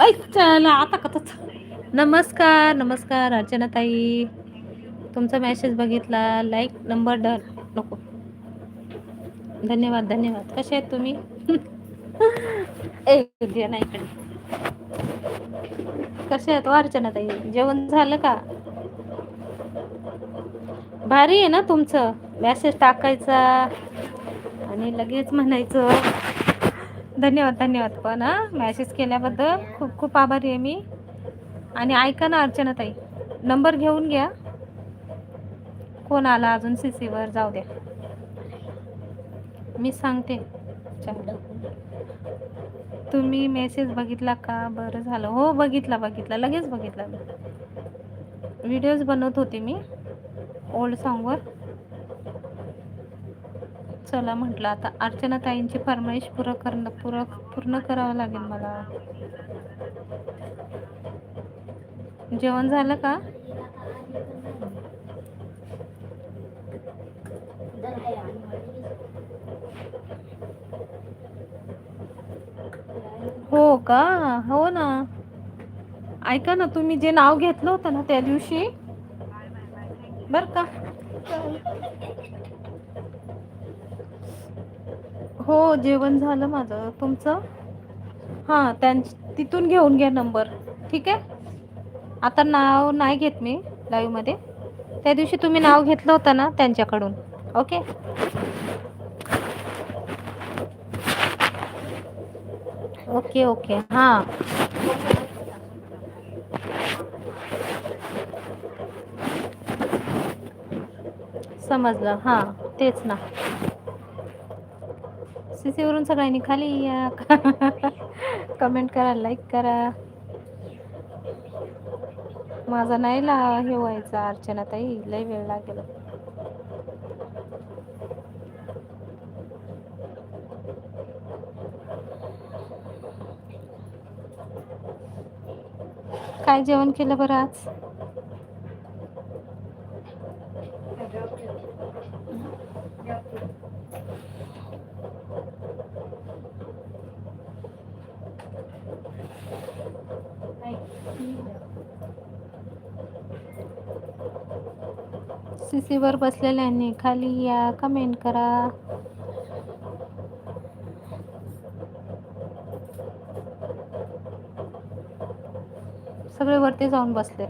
ऐक चला आता कथच नमस्कार नमस्कार अर्चना ताई तुमचा मेसेज बघितला लाईक नंबर डन नको. धन्यवाद धन्यवाद. कसे आहेत तुम्ही? एक ना इकडे. कसे आहेत हो, अर्चना ताई जेवण झालं का? भारी आहे ना तुमचं? मेसेज टाकायचा आणि लगेच म्हणायचं. धन्यवाद धन्यवाद. पण हा मॅसेज केल्याबद्दल खूप खूप आभारी आहे मी. आणि ऐका ना अर्चना ताई नंबर घेऊन घ्या. कोण आला अजून सी सीवर जाऊ द्या. मी सांगते. तुम्ही मेसेज बघितला का? बरं झालं. हो बघितला बघितला. लगेच बघितला व्हिडिओज बनवत होते मी. ओल्ड सॉन्गवर चला म्हटलं आता अर्चना ताईंची फरमाईश पूर्ण करणं पूर्ण पूर्ण करावं लागेल मला. जेवण झालं का? हो का? हो ना. ऐका ना तुम्ही जे नाव घेतलं होतं ना त्या दिवशी? बर का. हो जेवण झालं माझं. तुमचं? हां त्यां तिथून घेऊन घ्या नंबर. ठीक आहे? आता नाव नाही घेत मी लाईव्हमध्ये त्या दिवशी तुम्ही नाव घेतलं होतं ना त्यांच्याकडून. ओके? Okay okay. हां. समजलं. हां तेच ना. सी वरून सगळ्यांनी खाली या. कमेंट करा लाईक करा. माझा नाही ला हे व्हायचा अर्चना ताई लय वेळ लागेल. काय जेवण केलं बरं आज? सीसीवर बसलेल्यांनी खाली या कमेंट करा. सगळे वरती जाऊन बसले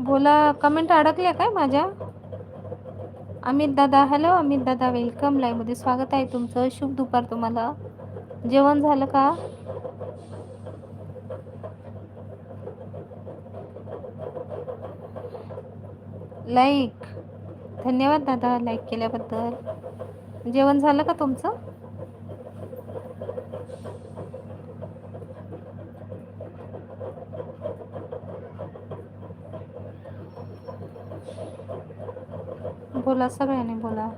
बोला कमेंट अडकल्या काय माझ्या? अमित दादा हॅलो अमित दादा वेलकम लाईव्हमध्ये स्वागत आहे तुमचं. शुभ दुपार तुम्हाला. जेवण झालं का? लाईक. धन्यवाद दादा लाईक केल्याबद्दल. जेवण झालं का तुमचं? बोला सगळ्यांनी बोला.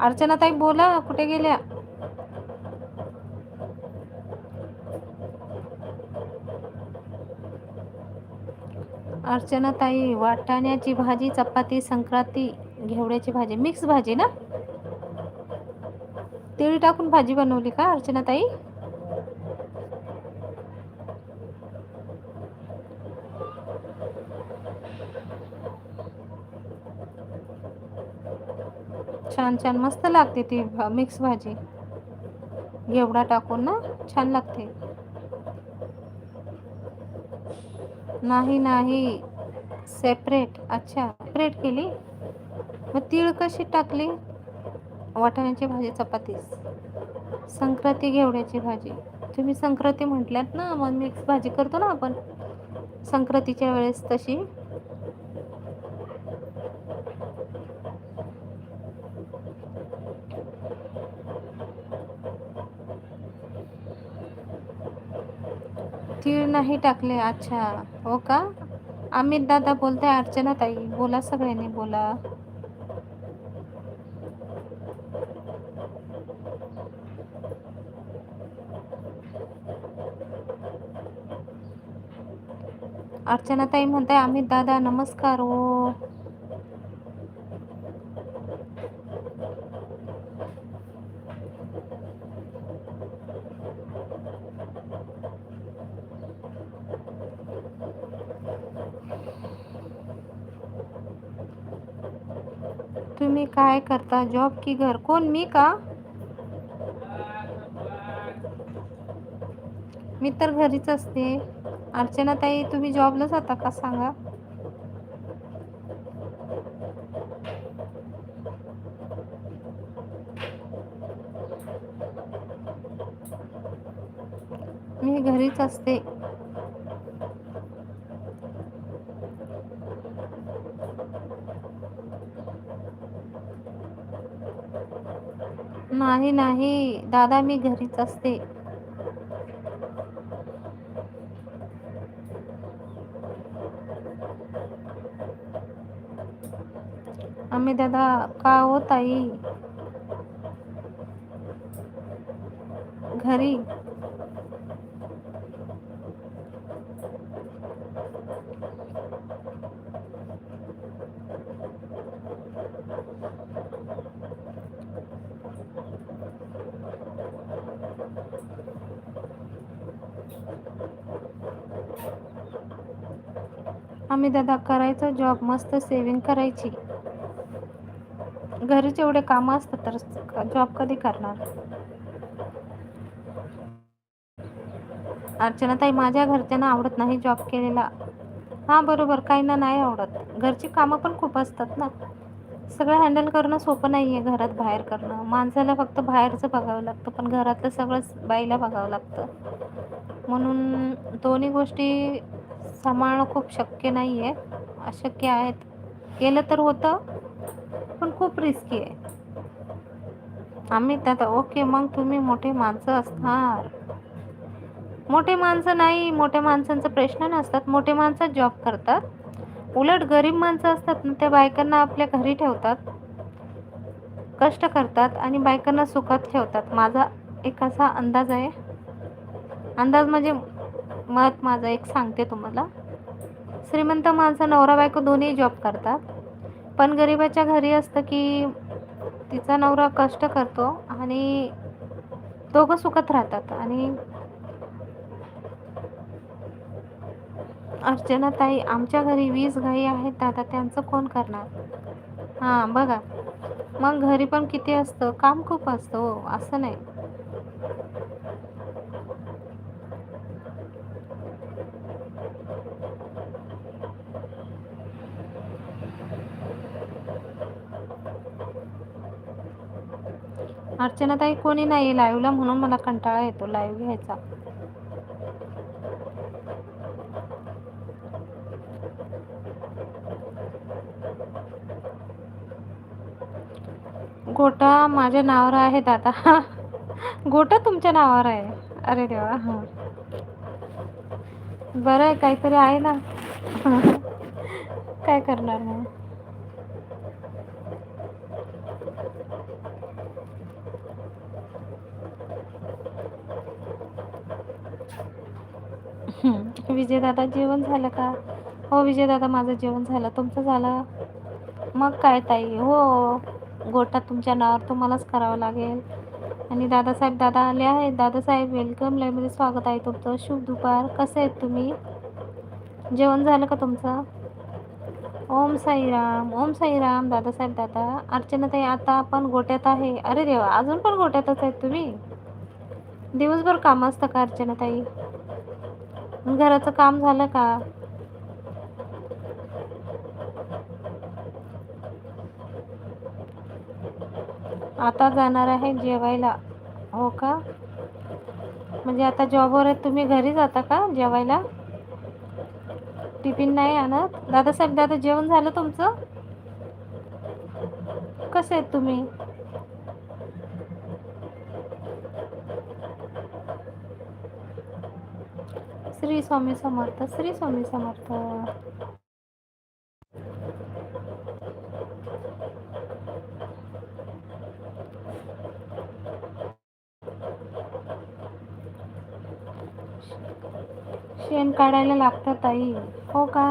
अर्चना ताई बोला कुठे गेल्या? अर्चना ताई वाटाण्याची भाजी चपाती संक्रांती घेवड्याची भाजी मिक्स भाजी ना? तेल टाकून भाजी बनवली का अर्चना ताई? छान छान. मस्त लागते ती मिक्स भाजी. घेवडा टाकून ना? छान लागते. नाही नाही. सेपरेट अच्छा सेपरेट केली? मग तीळ कशी टाकली? वाटाण्याची भाजी चपातीस संक्रांती घेवड्याची भाजी. तुम्ही संक्रांती म्हटल्यात ना मग मिक्स भाजी करतो ना आपण. संक्रांतीच्या वेळेस तशी. तीळ नाही टाकले. अच्छा हो का? अमित दादा बोलताय अर्चना ताई. बोला सगळ्यांनी बोला. अर्चना ताई म्हणताय अमित दादा नमस्कार. हो तुम्ही काय करता? जॉब की घर? कोण? मी का? मी तर घरीच असते. अर्चना ताई तुम्ही जॉबला जाता का? सांगा. मी घरीच असते. नाही नाही. दादा मी घरीच असते. आम्ही दादा का हो ताई? घरी. आम्ही दादा करायचा जॉब मस्त सेविंग करायची. घरी एवढे कामं असतात तर जॉब कधी करणार? अर्चना ताई माझ्या घरच्यांना आवडत नाही जॉब केलेला. हां बरोबर काहींना नाही आवडत. घरची कामं पण खूप असतात ना. सगळं हँडल करणं सोपं नाही आहे घरात बाहेर करणं. माणसाला फक्त बाहेरचं बघावं लागतं पण घरातलं सगळंच बाईला बघावं लागतं. म्हणून दोन्ही गोष्टी सांभाळणं खूप शक्य नाही आहे अशक्य आहेत. केलं तर होतं पण खूप रिस्की आहे. आम्ही त्यात ओके मग तुम्ही मोठे माणसं असणार. मोठे माणसं नाही मोठ्या माणसांचा प्रश्न नसतात. मोठे माणसं जॉब करतात. उलट गरीब माणसं असतात ना त्या बायकांना आपल्या घरी ठेवतात. कष्ट करतात आणि बायकांना सुखात ठेवतात. माझा एक असा अंदाज आहे. अंदाज म्हणजे मत माझं एक सांगते तुम्हाला. श्रीमंत माणसं नवरा बायको दोन्ही जॉब करतात. पण गरिबाच्या घरी असतं की तिचा नवरा कष्ट करतो आणि दोघं सुखत राहतात आणि अर्चना ताई आमच्या घरी वीस गाई आहेत दादा त्यांचं कोण करणार? हां बघा. मग घरी पण किती असतं? काम खूप असतं हो असं नाही. अर्चना ताई कोणी नाही लाईव्हला म्हणून मला कंटाळा येतो लाईव्ह घ्यायचा. गोटा माझ्या नावावर आहे दादा. गोटा तुमच्या नावावर आहे. अरे देवा हां. बरं आहे काहीतरी आहे ना. काय करणार मग? विजयदादा जेवण झालं का? हो विजयदादा माझं जेवण झालं. तुमचं झालं? मग काय ताई? हो गोटा तुमच्या नावावर तुम्हालाच करावं लागेल. आणि दादासाहेब दादा आले आहेत. दादासाहेब वेलकम लाईव्हमध्ये स्वागत आहे तुमचं. शुभ दुपार. कसे आहेत तुम्ही? जेवण झालं का तुमचं? ओम साईराम ओम साईराम दादासाहेब दादा. अर्चनाताई आता आपण गोट्यात आहे. अरे देवा अजून पण गोट्यातच आहेत तुम्ही? दिवसभर काम असतं का अर्चनाताई घराचं काम झालं का? आता जाणार आहे जेवायला. हो का? म्हणजे आता जॉबवर आहेत तुम्ही घरी जाता का जेवायला? टिफिन नाही आणत? दादासाहेब दादा जेवण झालं तुमचं? कसे आहेत तुम्ही? श्री स्वामी समर्थ श्री स्वामी समर्थ. शेण काढायला लागतं ताई. हो का?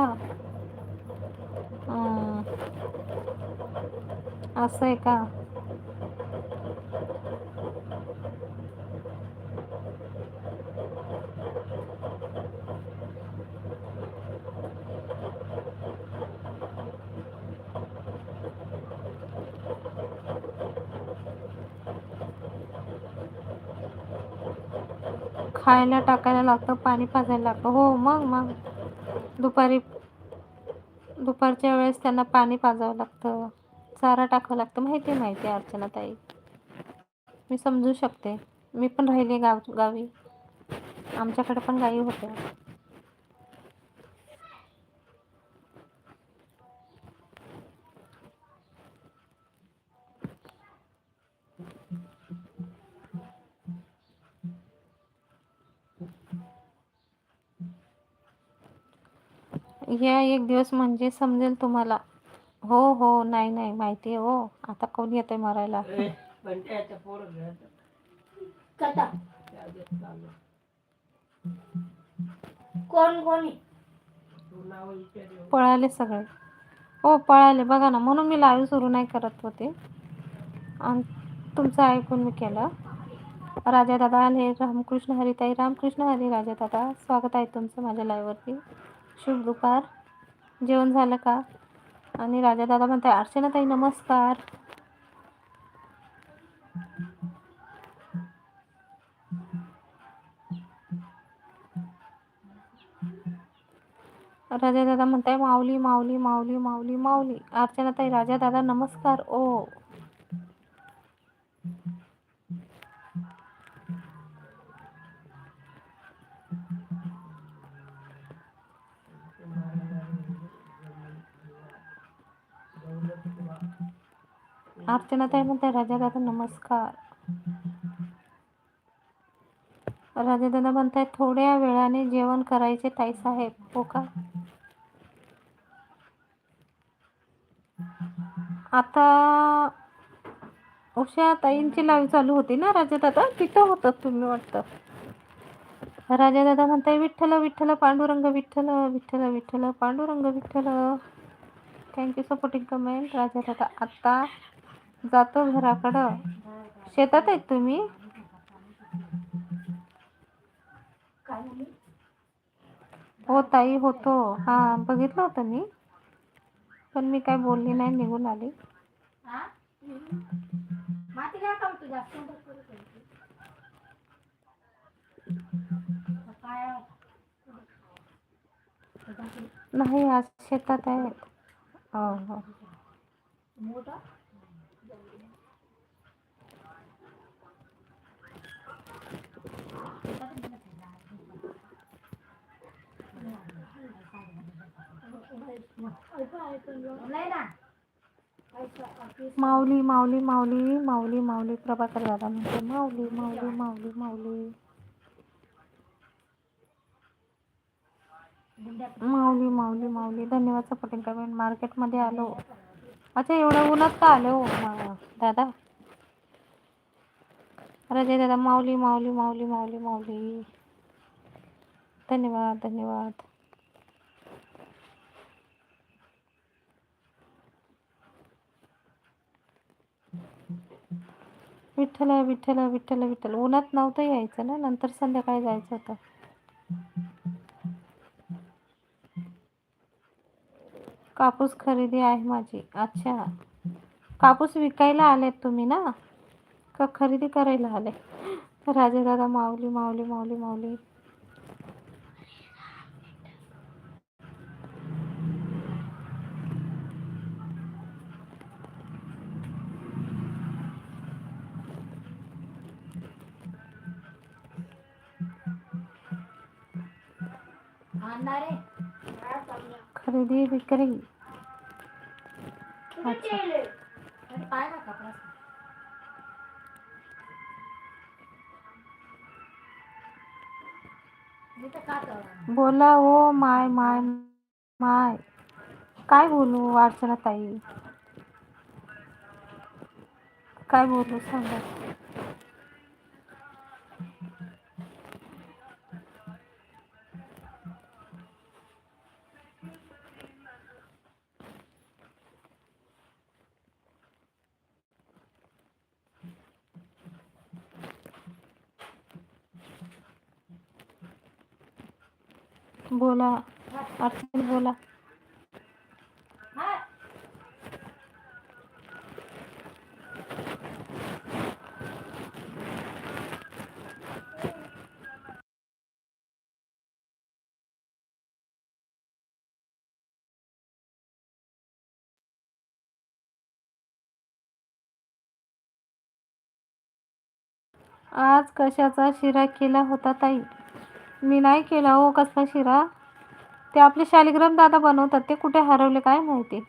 असं आहे का? खायला टाकायला लागतं पाणी पाजायला लागतं. हो मग मग. दुपारी दुपारच्या वेळेस त्यांना पाणी पाजावं लागतं. चारा टाकावं लागतं. माहिती माहिती आहे अर्चना ताई. मी समजू शकते. मी पण राहिले गाव गावी. आमच्याकडे पण गायी होत्या. या एक दिवस म्हणजे समजेल तुम्हाला. हो हो नाही नाही माहिती आहे हो. आता कोण येतंय मरायला? कथा. कोण कोणी पळाले सगळे. हो पळाले. बघा ना म्हणून मी लाईव्ह सुरू नाही करत होते. आणि तुमचं ऐकून मी केलं. राजा दादा आले रामकृष्ण हरिताई. रामकृष्ण हरी राजा दादा स्वागत आहे तुमचं माझ्या लाईव्हवरती शुभ दुपार. जेवण झालं का? आणि राजा दादा म्हणताय अर्चना ताई नमस्कार. राजा दादा म्हणताय माऊली माऊली माऊली माऊली माऊली. अर्चना ताई राजा दादा नमस्कार. ओ. अर्चना ताई म्हणताय राजा दादा नमस्कार. राजा दादा म्हणताय थोड्या वेळाने जेवण करायचे ताई साहेब हो का? आता उषा ताईंची लाईव्ह चालू होती ना राजा दादा? तिथं होतं तुम्ही वाटतं. राजा दादा म्हणताय Vitthal Vitthal Pandurang Vitthal Vitthal Vitthal Pandurang Vitthal. Thank you supporting comment Raja दादा. आत्ता जातो घराकडं. शेतात आहेत तुम्ही? हो ताई होतो. हां बघितलं होतं मी. पण मी काय बोलली नाही निघून आली. नाही आज शेतात आहेत. हो हो मोठा नाही ना माऊली माऊली माऊली माऊली माऊली प्रभाकर दादा म्हणते माऊली माऊली माऊली माऊली. माऊली माऊली माऊली धन्यवाद सपोर्टिंग कमेंट मार्केटमध्ये आलो. अच्छा एवढं उन्हात का आले हो? दादा? राजा दादा माऊली माऊली माऊली माऊली माऊली. धन्यवाद धन्यवाद. विठ्ठल विठ्ठल विठ्ठल विठ्ठल. उन्हात नव्हतं यायचं ना? नंतर संध्याकाळी जायचं होतं. कापूस खरेदी आहे माझी. अच्छा. कापूस विकायला आलेत तुम्ही ना? का खरेदी करायला आले? राजा दादा माऊली माऊली माऊली माऊली? खरेदी विक्री. कुठे बोला ओ माय माय माय. काय बोलू अर्चना ताई काय बोलू सांगा? बोला हा. बोला आज कशाचा शिरा केला होता ताई मी नाही केला हो कसला शिरा? ते आपले शालिग्राम दादा बनवतात ते कुठे हरवले काय माहिती?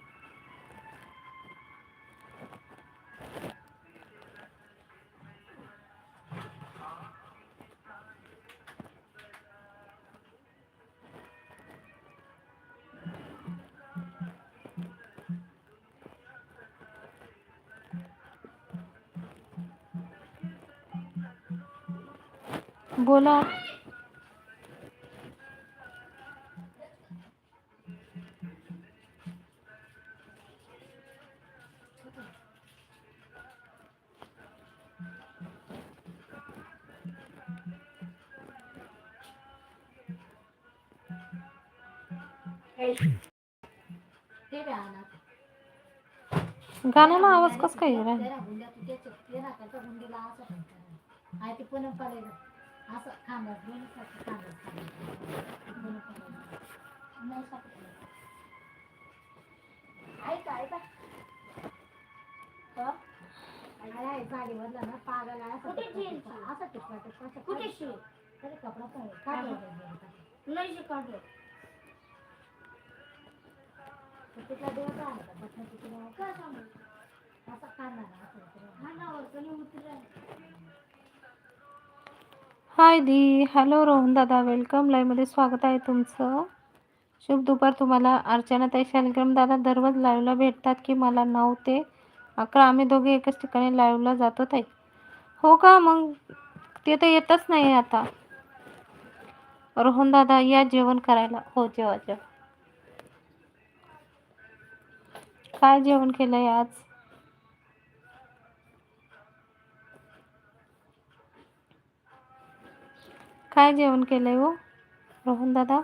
बोला. गाण्याला आवाज कस काय येईल तेरा देव का होता तेरा त्याच्या हुंडीला असं टाकायचं. असं खांद्यात ना असं टिपका- का? सांगू? असा काढणार ना, असं उतरलं हाय दी. हॅलो रोहन दादा. वेलकम लाईव्हमध्ये स्वागत आहे तुमचं. शुभ दुपार तुम्हाला. अर्चना ताई शालिग्राम दादा दररोज लाईव्हला भेटतात की मला नऊ ते अकरा. आम्ही दोघे एकाच ठिकाणी लाईव्हला जातो ताई. हो का? मग ते तर येतच नाही आता. रोहन दादा या जेवण करायला. हो जेवा जेवा. काय जेवण केलंय आज? काय जेवण केलंय हो? रोहन दादा?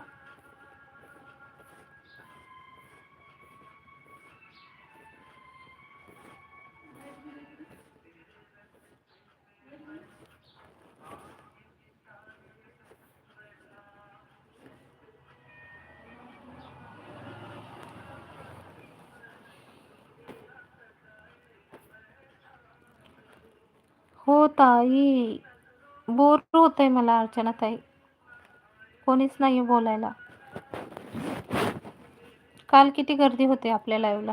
हो ताई. बोर होतंय मला अर्चना ताई कोणीच नाही बोलायला. काल किती गर्दी होते आपल्या लाईव्हला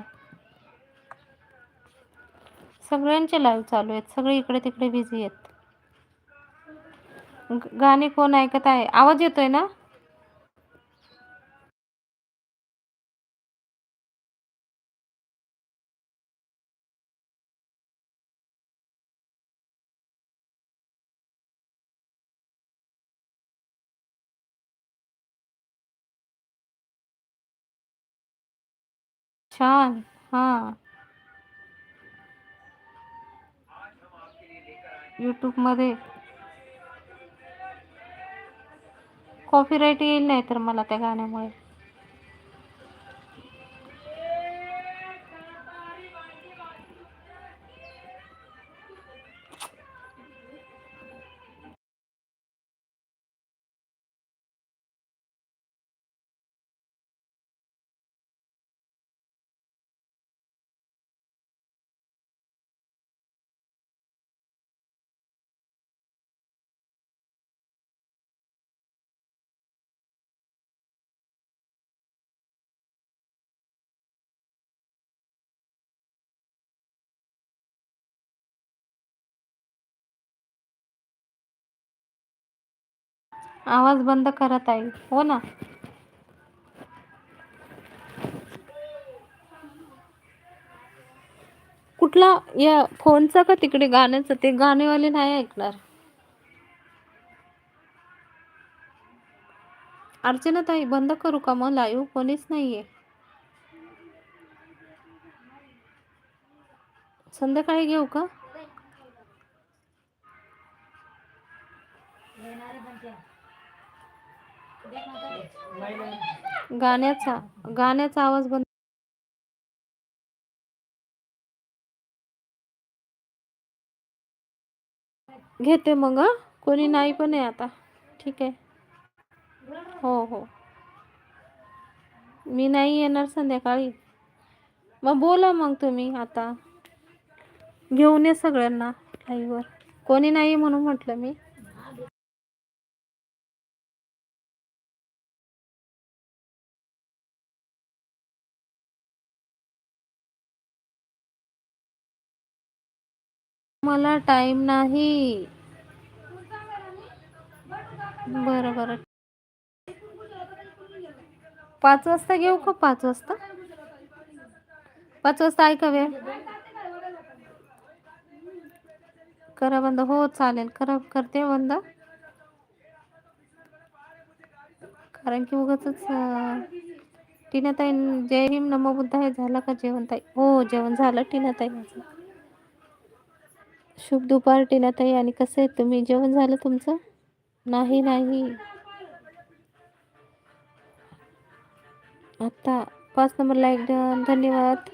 सगळ्यांचे लाईव्ह चालू आहेत. सगळे इकडे तिकडे बिझी आहेत. गाणे गाणी कोण ऐकत आहे? आवाज येतोय ना? छान हा. यूट्यूबमध्ये कॉपीराईट येईल नाही तर मला त्या गाण्यामुळे. आवाज बंद करत आहे हो ना? कुठला या फोनचा का तिकडे गाण्याचं? ते गाणेवाले नाही ऐकणार. अर्चना ताई बंद करू का मग? लाईव्ह कोणीच नाहीये. संध्याकाळी घेऊ का? गाण्याचा गाण्याचा आवाज बंद घेते मग कोणी नाही पण आहे आता. ठीक आहे. हो हो. मी नाही येणार संध्याकाळी. मग बोला मग तुम्ही आता. घेऊन ये सगळ्यांना लाईव्हवर कोणी नाही म्हणून म्हटलं मी. मला टाइम नाही. बरं बरं. पाच वाजता घेऊ का पाच वाजता? पाच वाजता ऐका वेळ. करा बंद. हो चालेल. करा करते बंद. कारण की उगाच टीनाताई जय हिम नमो बुद्ध हे झालं का जेवण ताई? हो जेवण झालं टीनाताई. माझं शुभ दुपार टीनाताई. आणि कसं आहे? तुम्ही जेवण झालं तुमचं? नाही नाही. आता पाच नंबर लाईक धन्यवाद धन्यवाद.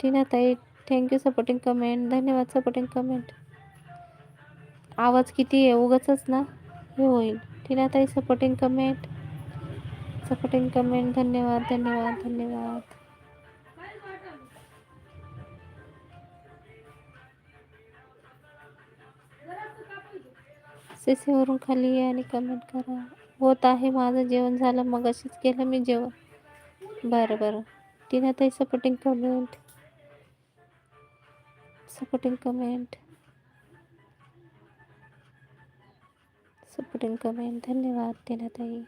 टीनाताई थँक्यू सपोर्टिंग कमेंट धन्यवाद सपोर्टिंग कमेंट आवाज किती आहे? उगाच ना? हे होईल. टीनाताई सपोर्टिंग कमेंट सपोर्टिंग कमेंट धन्यवाद धन्यवाद धन्यवाद. सीसीवरून खाली या आणि कमेंट करा. होत आहे माझं जेवण झालं मग अशीच केलं मी जेवण. बरं बरं. टीनाताई supporting comment supporting comment supporting comment धन्यवाद टीनाताई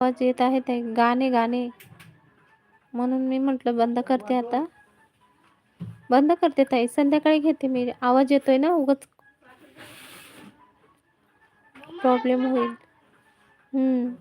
आवाज येत आहे ते गाणे गाणे. म्हणून मी म्हटलं बंद करते आता. बंद करते ताई. संध्याकाळी घेते मी. आवाज येतोय ना उगाच? प्रॉब्लेम होईल. हम्म.